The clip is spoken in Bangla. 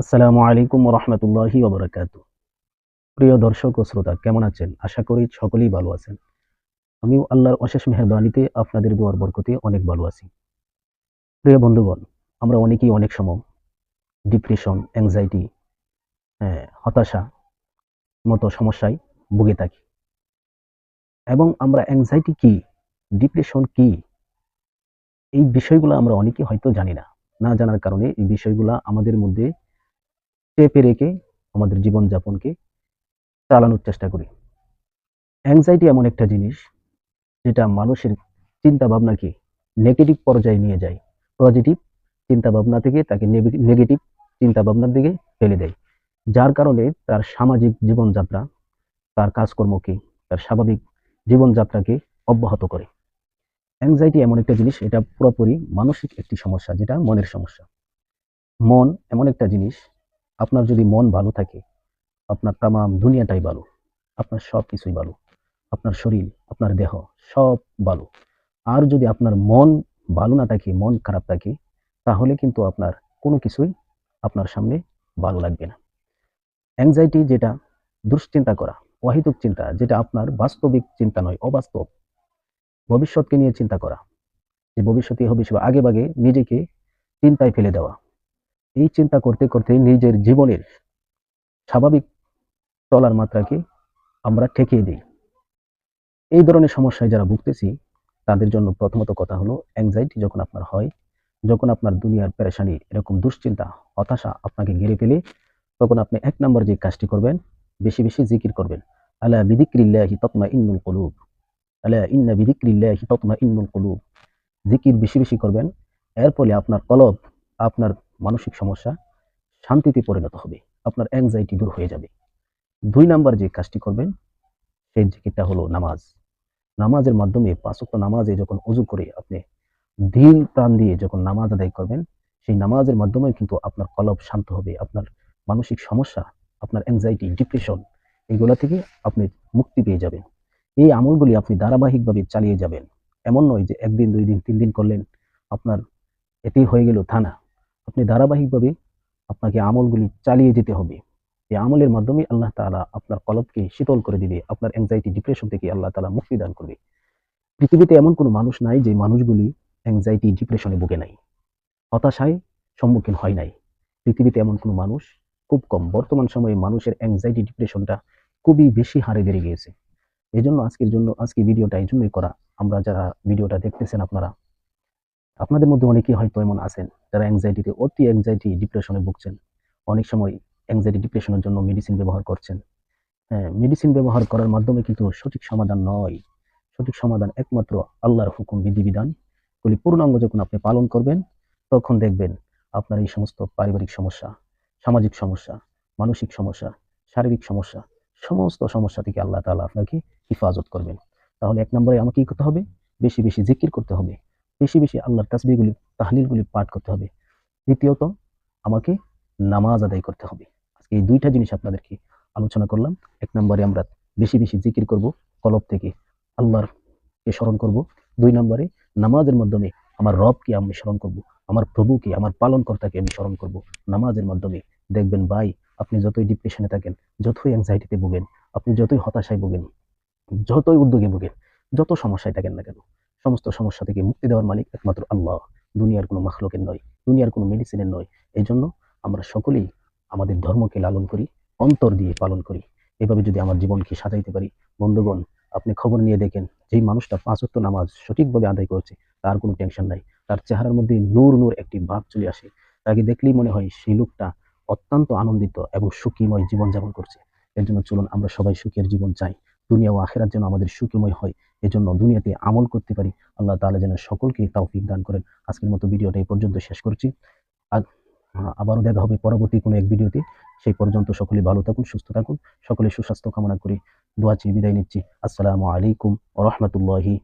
আসসালামু আলাইকুম রহমতুল্লাহি ওবরাকাত প্রিয় দর্শক ও শ্রোতা, কেমন আছেন? আশা করি সকলেই ভালো আছেন। আমিও আল্লাহর অশেষ মেহরবানিতে আপনাদের দোয়ার বরকতে অনেক ভালো আছি। প্রিয় বন্ধুগণ, আমরা অনেকেই অনেক সময় ডিপ্রেশন অ্যাংজাইটি হতাশা মতো সমস্যায় ভুগে থাকি। এবং আমরা অ্যাংজাইটি কি, ডিপ্রেশন কি, এই বিষয়গুলো আমরা অনেকেই হয়তো জানি না। না জানার কারণে এই বিষয়গুলো আমাদের মধ্যে চেপে রেখে আমাদের জীবনযাপনকে চালানোর চেষ্টা করি। অ্যাংজাইটি এমন একটা জিনিস, যেটা মানুষের চিন্তা ভাবনাকে নেগেটিভ পর্যায়ে নিয়ে যায়। পজিটিভ চিন্তা ভাবনা থেকে তাকে নেগেটিভ চিন্তা ভাবনার দিকে ফেলে দেয়। যার কারণে তার সামাজিক জীবনযাত্রা, তার কাজকর্মকে, তার স্বাভাবিক জীবনযাত্রাকে অব্যাহত করে। অ্যাংজাইটি এমন একটা জিনিস, এটা পুরোপুরি মানসিক একটি সমস্যা, যেটা মনের সমস্যা। মন এমন একটা জিনিস আপনার যদি মন ভালো থাকে, আপনার তামাম দুনিয়াটাই ভালো, আপনার সব কিছুই ভালো, আপনার শরীর, আপনার দেহ সব ভালো। আর যদি আপনার মন ভালো না থাকে, মন খারাপ থাকে, তাহলে কিন্তু আপনার কোনো কিছুই আপনার সামনে ভালো লাগবে না। অ্যাংজাইটি যেটা, দুশ্চিন্তা করা, অহিতুক চিন্তা, যেটা আপনার বাস্তবিক চিন্তা নয়, অবাস্তব। ভবিষ্যৎকে নিয়ে চিন্তা করা, যে ভবিষ্যতে হবে আগে বাগে নিজেকে চিন্তায় ফেলে দেওয়া। এই চিন্তা করতে করতে নিজের জীবনের স্বাভাবিক চলার মাত্রাকে আমরা ঠেকিয়ে দিই। এই ধরনের সমস্যায় যারা ভুগতেছি, তাদের জন্য প্রথমত কথা হলো অ্যাংজাইটি যখন আপনার হয়, যখন আপনার দুনিয়ার পেরেশানি, এরকম দুশ্চিন্তা, হতাশা আপনাকে ঘিরে ফেলে, তখন আপনি এক নম্বর যে কাজটি করবেন, বেশি বেশি জিকির করবেন। আলা বিদিক্রিল্লাহি তৎমা ইন্নুল কলুব। আলা ইন্না বিদিক্রিল্লাহি তৎমা ইন্নুল কলুব। জিকির বেশি বেশি করবেন, এর ফলে আপনার কলব, আপনার মানসিক সমস্যা, শান্তিতে পরিণত হবে, আপনার অ্যাংজাইটি দূর হয়ে যাবে। দুই নাম্বার যে কাজটি করবেন, সেই জিকিরটা হলো নামাজ। নামাজের মাধ্যমে পাঁচক্ত নামাজে যখন অজু করে আপনি দিল প্রাণ দিয়ে যখন নামাজ আদায় করবেন, সেই নামাজের মাধ্যমে কিন্তু আপনার কলব শান্ত হবে, আপনার মানসিক সমস্যা, আপনার অ্যাংজাইটি ডিপ্রেশন এগুলা থেকে আপনি মুক্তি পেয়ে যাবেন। এই আমলগুলি আপনি ধারাবাহিকভাবে চালিয়ে যাবেন। এমন নয় যে একদিন, দুই দিন, তিন দিন করলেন, আপনার এতেই হয়ে গেল থানা। আপনি ধারাবাহিকভাবে আপনাকে আমলগুলি চালিয়ে যেতে হবে। এই আমলের মাধ্যমে আল্লাহ তালা আপনার কলবকে শীতল করে দিবে, আপনার অ্যাংজাইটি ডিপ্রেশন থেকে আল্লাহ তালা মুক্তি দান করবে। পৃথিবীতে এমন কোনো মানুষ নাই যে মানুষগুলি অ্যাংজাইটি ডিপ্রেশনে ভুগে নাই, হতাশায় সম্মুখীন হয় নাই। পৃথিবীতে এমন কোনো মানুষ খুব কম, বর্তমান সময়ে মানুষের অ্যাংজাইটি ডিপ্রেশনটা খুবই বেশি হারে বেড়ে গিয়েছে। এই জন্য আজকের জন্য, আজকে ভিডিওটা এই জন্যই করা। আমরা যারা ভিডিওটা দেখতেছেন আপনারা আপনাদের মধ্যে অনেকেই হয়তো এমন আছেন যারা অ্যাংজাইটিতে অতি অ্যাংজাইটি ডিপ্রেশনে ভুগছেন। অনেক সময় অ্যাংজাইটি ডিপ্রেশনের জন্য মেডিসিন ব্যবহার করছেন। হ্যাঁ মেডিসিন ব্যবহার করার মাধ্যমে কিন্তু সঠিক সমাধান নয়। সঠিক সমাধান একমাত্র আল্লাহর হুকুম, বিধিবিধান। গুলি পূর্ণাঙ্গ যখন আপনি পালন করবেন, তখন দেখবেন আপনার এই সমস্ত পারিবারিক সমস্যা, সামাজিক সমস্যা, মানসিক সমস্যা, শারীরিক সমস্যা, সমস্ত সমস্যা থেকে আল্লাহ তালা আপনাকে হিফাজত করবেন। তাহলে এক নম্বরে আমাকে কি করতে হবে? বেশি বেশি জিকির করতে হবে। বেশি বেশি আল্লাহর তাসবিগুলি তাহলিলগুলি পাঠ করতে হবে। দ্বিতীয়ত, আমাকে নামাজ আদায় করতে হবে। আজকে এই দুইটা জিনিস আপনাদেরকে আলোচনা করলাম। এক নম্বরে আমরা বেশি বেশি জিকির করব, কলব থেকে আল্লাহরকে স্মরণ করব। দুই নম্বরে, নামাজের মাধ্যমে আমার রবকে আমি স্মরণ করব, আমার প্রভুকে, আমার পালনকর্তাকে আমি স্মরণ করব। নামাজের মাধ্যমে দেখবেন, ভাই, আপনি যতই ডিপ্রেশনে থাকেন, যতই অ্যাংজাইটিতে ভোগেন, আপনি যতই হতাশায় ভোগেন, যতই উদ্যোগে ভোগেন, যত সমস্যায় থাকেন না কেন সমস্ত সমস্যা থেকে মুক্তি দেওয়ার মালিক একমাত্র আল্লাহ। দুনিয়ার কোনো মাখলকের নয়, দুনিয়ার কোনো মেডিসিনের নয়। এই জন্য আমরা সকলেই আমাদের ধর্মকে লালন করি, অন্তর দিয়ে পালন করি। এভাবে যদি আমার জীবনকে সাজাইতে পারি, বন্ধুগণ, আপনি খবর নিয়ে দেখেন, যেই মানুষটা পাঁচত্ব নামাজ সঠিকভাবে আদায় করছে, তার কোনো টেনশন নাই। তার চেহারার মধ্যে নূর নূর একটি ভাব চলে আসে। তাকে দেখলেই মনে হয় সেই লোকটা অত্যন্ত আনন্দিত এবং সুখীময় জীবনযাপন করছে। এর জন্য চলুন আমরা সবাই সুখের জীবন চাই। দুনিয়া ও আখেরার যেন আমাদের সুখময় হয়। এজন্য দুনিয়াতে আমল করতে পারি। আল্লাহ তালা যেন সকলকে তৌফিক দান করেন। আজকের মতো ভিডিওটা এই পর্যন্ত শেষ করছি। আবারও দেখা হবে পরবর্তী কোনো এক ভিডিওতে। সেই পর্যন্ত সকলে ভালো থাকুন, সুস্থ থাকুন। সকলে সুস্বাস্থ্য কামনা করি দোয়া চেয়ে বিদায় নিচ্ছি। আসসালামু আলাইকুম রহমতুল্লাহি